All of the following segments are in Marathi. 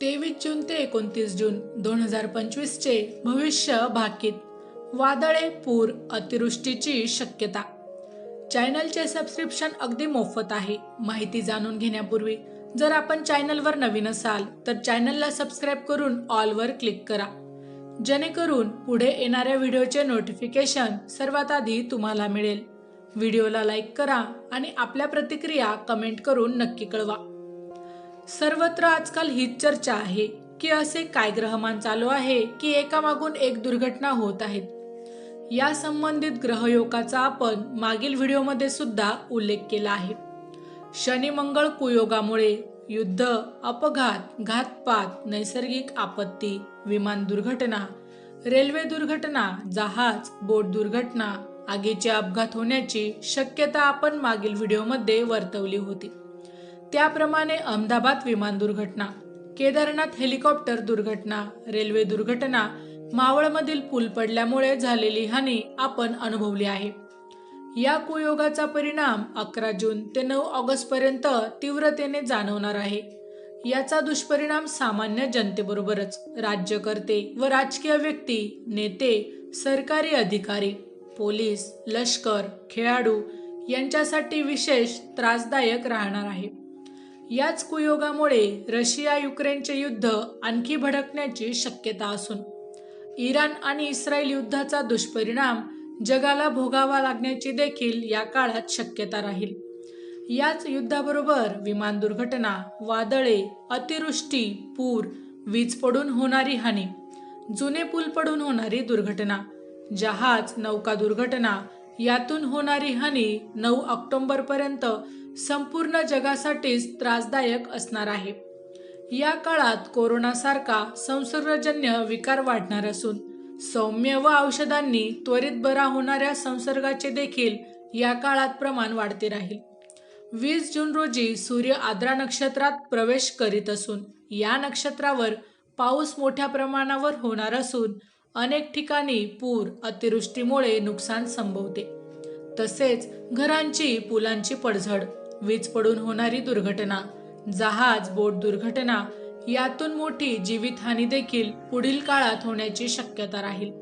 तेवीस जून ते एकोणतीस जून दोन हजार पंचवीसचे भविष्य भाकीत वादळे पूर अतिवृष्टीची शक्यता. चॅनलचे सबस्क्रिप्शन अगदी मोफत आहे. माहिती जाणून घेण्यापूर्वी जर आपण चॅनलवर नवीन असाल तर चॅनलला सबस्क्राईब करून ऑलवर क्लिक करा. जेणेकरून पुढे येणाऱ्या व्हिडिओचे नोटिफिकेशन सर्वात आधी तुम्हाला मिळेल. व्हिडिओला लाईक करा आणि आपल्या प्रतिक्रिया कमेंट करून नक्की कळवा. सर्वत्र आजकाल हीच चर्चा आहे की असे काय ग्रहमान चालू आहे की एकामागून एक दुर्घटना होत आहेत. या संबंधित ग्रहयोगाचा आपण मागील व्हिडिओमध्ये सुद्धा उल्लेख केला आहे. शनी मंगळ कुयोगामुळे युद्ध अपघात घातपात नैसर्गिक आपत्ती विमान दुर्घटना रेल्वे दुर्घटना जहाज बोट दुर्घटना आगीचे अपघात होण्याची शक्यता आपण मागील व्हिडिओमध्ये वर्तवली होती. त्याप्रमाणे अहमदाबाद विमान दुर्घटना केदारनाथ हेलिकॉप्टर दुर्घटना रेल्वे दुर्घटना मावळमधील पूल पडल्यामुळे झालेली हानी आपण अनुभवली आहे. या कुयोगाचा परिणाम अकरा जून ते नऊ ऑगस्ट पर्यंत तीव्रतेने जाणवणार आहे. याचा दुष्परिणाम सामान्य जनतेबरोबरच राज्यकर्ते व राजकीय व्यक्ती नेते सरकारी अधिकारी पोलीस लष्कर खेळाडू यांच्यासाठी विशेष त्रासदायक राहणार आहे. याच कुयोगामुळे रशिया युक्रेनचे युद्ध आणखी भडकण्याची शक्यता असून इराण आणि इस्रायल युद्धाचा दुष्परिणाम जगाला भोगावा लागण्याची देखील या काळात शक्यता राहील. याच युद्धाबरोबर विमान दुर्घटना वादळे अतिवृष्टी पूर वीज पडून होणारी हानी जुने पूल पडून होणारी दुर्घटना जहाज नौका दुर्घटना यातून होणारी हानी नऊ ऑक्टोंबरपर्यंत संपूर्ण जगासाठीच त्रासदायक असणार आहे. या काळात कोरोनासारखा संसर्गजन्य विकार वाढणार असून सौम्य व औषधांनी त्वरित बरा होणाऱ्या संसर्गाचे देखील या काळात प्रमाण वाढते राहील. वीस जून रोजी सूर्य आद्रा नक्षत्रात प्रवेश करीत असून या नक्षत्रावर पाऊस मोठ्या प्रमाणावर होणार असून अनेक ठिकाणी पूर अतिवृष्टीमुळे नुकसान संभवते. तसेच घरांची पुलांची पडझड वीज पडून होणारी दुर्घटना जहाज बोट दुर्घटना यातून मोठी जीवितहानी देखील पुढील काळात होण्याची शक्यता राहील.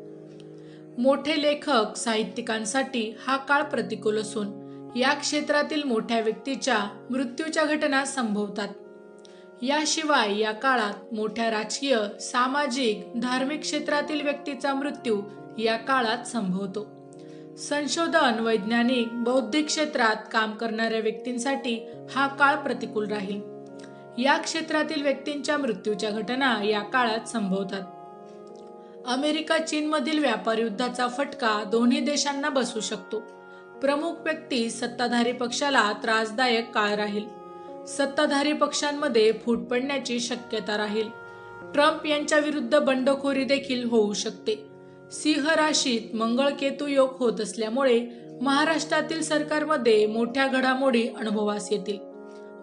मोठे लेखक साहित्यिकांसाठी हा काळ प्रतिकूल असून या क्षेत्रातील मोठ्या व्यक्तीच्या मृत्यूच्या घटना संभवतात. याशिवाय या काळात मोठ्या राजकीय सामाजिक धार्मिक क्षेत्रातील व्यक्तीचा मृत्यू या काळात संभवतो. संशोधन वैज्ञानिक बौद्धिक क्षेत्रात काम करणाऱ्या व्यक्तींसाठी हा काळ प्रतिकूल राहील. या क्षेत्रातील व्यक्तींच्या मृत्यूच्या घटना या काळात संभवतात. अमेरिका चीनमधील व्यापार युद्धाचा फटका दोन्ही देशांना बसू शकतो. प्रमुख व्यक्ती सत्ताधारी पक्षाला त्रासदायक काळ राहील. सत्ताधारी पक्षांमध्ये फूट पडण्याची शक्यता राहील. ट्रम्प यांच्या विरुद्ध बंडखोरी देखील होऊ शकते. सिंह राशीत मंगळ केतू योग होत असल्यामुळे महाराष्ट्रातील सरकारमध्ये मोठ्या घडामोडी अनुभवास येतील.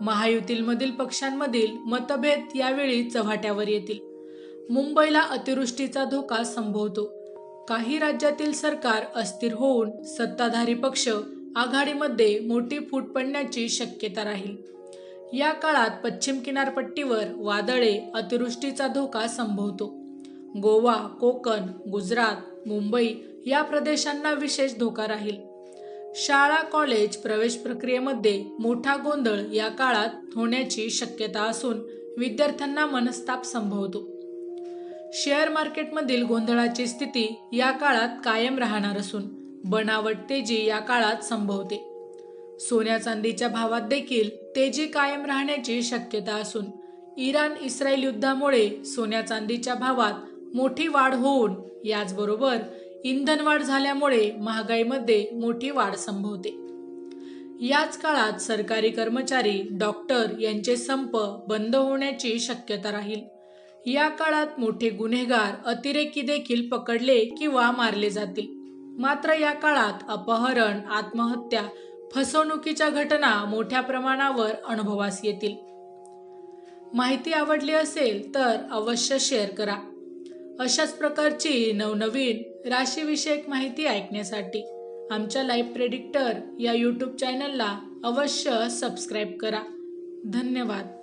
महायुतीमधील पक्षांमधील मतभेद यावेळी चव्हाट्यावर येतील. मुंबईला अतिवृष्टीचा धोका संभवतो. काही राज्यातील सरकार अस्थिर होऊन सत्ताधारी पक्ष आघाडीमध्ये मोठी फूट पडण्याची शक्यता राहील. या काळात पश्चिम किनारपट्टीवर वादळे अतिवृष्टीचा धोका संभवतो. गोवा कोकण गुजरात मुंबई या प्रदेशांना विशेष धोका राहील. शाळा कॉलेज प्रवेश प्रक्रियेमध्ये मोठा गोंधळ या काळात होण्याची शक्यता असून विद्यार्थ्यांना मनस्ताप संभवतो. शेअर मार्केटमधील गोंधळाची स्थिती या काळात कायम राहणार असून बनावट तेजी या काळात संभवते. सोन्या चांदीच्या भावात देखील तेजी कायम राहण्याची शक्यता असून इराण इस्रायल युद्धामुळे सोन्या चांदीच्या भावात मोठी वाढ होऊन याचबरोबर इंधनवाढ झाल्यामुळे महागाईमध्ये मोठी वाढ संभवते. याच काळात सरकारी कर्मचारी डॉक्टर यांचे संप बंद होण्याची शक्यता राहील. या काळात मोठे गुन्हेगार अतिरेकी देखील पकडले किंवा मारले जातील. मात्र या काळात अपहरण आत्महत्या फसवणुकीच्या घटना मोठ्या प्रमाणावर अनुभवास येतील. माहिती आवडली असेल तर अवश्य शेअर करा. अशाच प्रकारची नवनवीन राशीविषयक माहिती ऐकण्यासाठी आमच्या लाईव्ह प्रेडिक्टर या यूट्यूब चॅनलला अवश्य सबस्क्राईब करा. धन्यवाद.